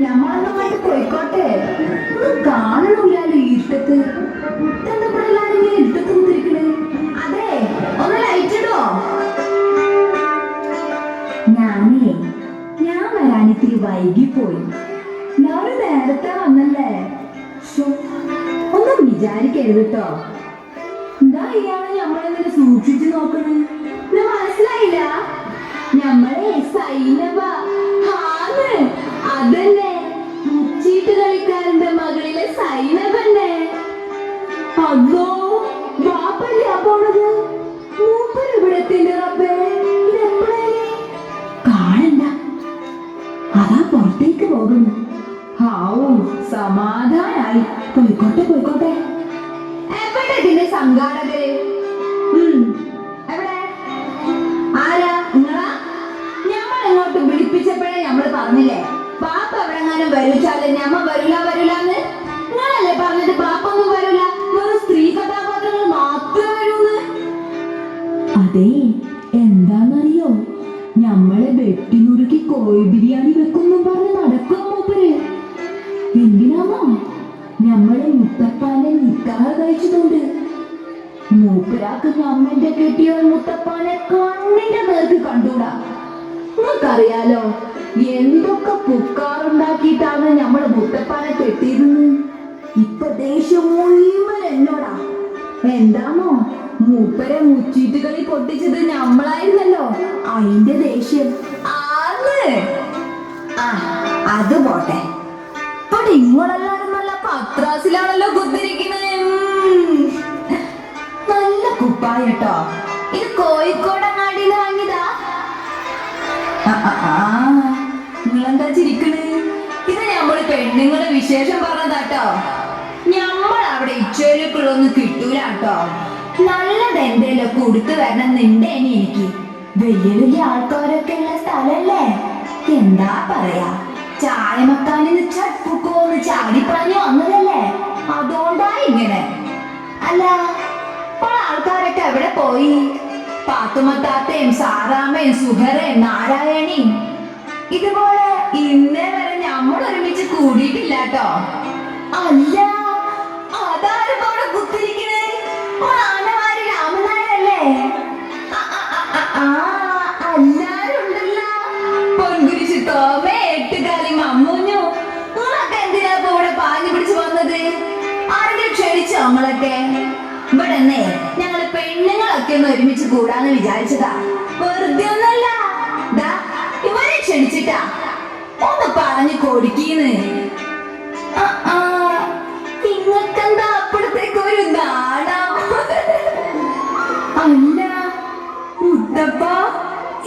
ഞമ്മളങ്ങോട്ട് പോയിക്കോട്ടെ. ഒന്നും കാണണില്ലല്ലോ ഈ ഇരുട്ടത്ത് ഇതെന്താ ഇവിടെ ഇങ്ങനെ ഇരുട്ടത്ത് കുത്തിരിക്കണ് അതെ ഒന്ന് ലൈറ്റ് ഞാൻ വരാൻ ഇത്തിരി വൈകിപ്പോയി എല്ലാവരും നേരത്തെ വന്നല്ലേ? ഒന്നും വിചാരിക്കരുത് കേട്ടോ എന്താ ഇയാളെ ഞമ്മളെങ്ങനെ സൂക്ഷിച്ചു നോക്കണ്? മനസ്സിലായില്ല? ഞമ്മളെ സൈനവ ഹാന്ന് അതല്ലേ? മുച്ചീട്ട് കളിക്കാരന്റെ മകളിലെ സൈനബന്നെ അതോ വാപ്പല്ലേ അപ്പോണത് മൂപ്പര് ഇവിടത്തിന്റെ റബ്ബേ കാണണ്ട. അതാ പുറത്തേക്ക് പോകുന്നു. ഹാവൂ സമാധാനായി. പോയിക്കോട്ടെ പോയിക്കോട്ടെ. എവിടെ ഇതിന്റെ സംഘാടകര്? വരൂച്ചാൽ അമ്മ വരൂല വരൂലെന്ന് നിങ്ങളല്ലേ പറഞ്ഞത്? പാപ്പ ഒന്നും വരൂല. വെറും സ്ത്രീ കഥാപാത്രങ്ങൾ മാത്രം വരൂന്ന് അതെ എന്താണെന്നറിയോ? ഞമ്മളെ വെട്ടിനുറുക്കി കോഴി ബിരിയാണി വെക്കുന്നു പറഞ്ഞ് നടക്കും മൂപ്പര്. എന്തിനാമോ ഞമ്മളെ മുത്തപ്പാനെ നിക്കാഹ് കഴിച്ചതുകൊണ്ട്. മൂപ്പരാക്ക് നമ്മന്റെ കെട്ടിയോ മുത്തപ്പാനെ കണ്ണിന്റെ നേർക്ക് കണ്ടൂടാ. നിങ്ങൾക്കറിയാലോ എന്തൊക്കെ പുക്കാറുണ്ടാക്കിയിട്ടാണ് നമ്മുടെ മുത്തപ്പാനെ കെട്ടിയിരുന്നത്? ഇപ്പൊ ദേഷ്യം മുഴുവൻ എന്നോടാ. എന്താണോ മൂപ്പരെ മുച്ചീറ്റുകളിൽ പൊട്ടിച്ചത് നമ്മളായിരുന്നല്ലോ അതിന്റെ ദേഷ്യം. ആന്ന്. ആ അത് പോട്ടെ. ഇപ്പൊ നിങ്ങളെല്ലാരും നല്ല പത്രാസിലാണല്ലോ കുത്തിരിക്കുന്നത് നല്ല കുപ്പായട്ടോ. ഇത് ആ. നിങ്ങളെന്താ ചിരിക്കണ്? ഇത് നമ്മൾ പെണ്ണുങ്ങളെ വിശേഷം പറഞ്ഞതാട്ടോ. ഞമ്മൾ അവിടെ ഇച്ചേരുക്കുള്ളൊന്നും കിട്ടൂല കേട്ടോ നല്ലത് എന്തേലും കൊടുത്തു വരണം നിണ്ടേനി എനിക്ക്. വലിയ വലിയ ആൾക്കാരൊക്കെ ഉള്ള സ്ഥലല്ലേ? എന്താ പറയാ? ചായമക്കാനിന്ന് ചപ്പുക്കോന്ന് ചാടിപ്പറഞ്ഞു വന്നതല്ലേ? അതുകൊണ്ടാ ഇങ്ങനെ. അല്ല ഇപ്പോൾ ആൾക്കാരൊക്കെ എവിടെ പോയി? പാത്തുമത്താത്തയും സാറാമ്മയും സുഹറയും നാരായണിയും ഇതുപോലെ ഇന്നേ വരെ നമ്മൾ ഒരുമിച്ച് കൂടിയിട്ടില്ല കേട്ടോ അല്ല അതാരും പൊൻകുരിശ് ഇവിടെ പാഞ്ഞു ഒന്ന് ഒരുമിച്ച് കൂടാന്ന് വിചാരിച്ചതാ. വെറുതെ ഒന്നല്ല. ഇവരെ ക്ഷണിച്ചിട്ടാ. ഒന്ന് പറഞ്ഞു കൊടുക്കീന്ന്. നിങ്ങൾക്കെന്താ അപ്പുറത്തേക്ക് ഒരു നാടാ അല്ല മുത്തപ്പ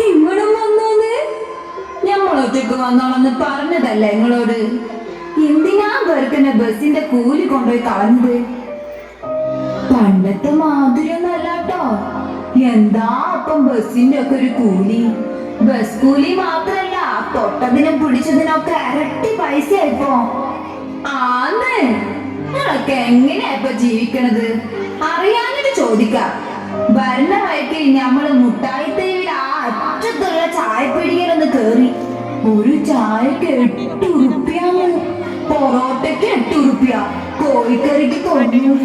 ഇങ്ങോട്ടും വന്നോന്ന്. ഞമ്മളൊറ്റക്ക് വന്നോളന്ന് പറഞ്ഞതല്ലേ നിങ്ങളോട്? എന്തിനാ വെറുക്കനെ ബസിന്റെ കൂലി കൊണ്ടുപോയി കളഞ്ഞത്? പണ്ടത്തെ കേട്ടോ എന്താ അപ്പം ബസ്സിന്റെ ഒക്കെ ഒരു കൂലി? ബസ് കൂലി മാത്രല്ല തൊട്ടതിനും പിടിച്ചതിനൊക്കെ ഇരട്ടി പൈസ ഇപ്പോ ആന്ന് എങ്ങനെയാ ജീവിക്കണത്? അറിയാഞ്ഞിട്ട് ചോദിക്കാം. ഭരണ വഴിക്ക് നമ്മൾ മുട്ടായി തെരുവിൽ ആ അറ്റത്തുള്ള ചായപ്പീടികയിലൊന്ന് കേറി. ഒരു ചായക്ക് എട്ട് ഉറുപ്പ്യാന്ന്. പൊറോട്ടയ്ക്ക് എട്ട് ഉറുപ്പ്യ. കോഴിക്കറിക്ക് തൊണ്ണൂറ്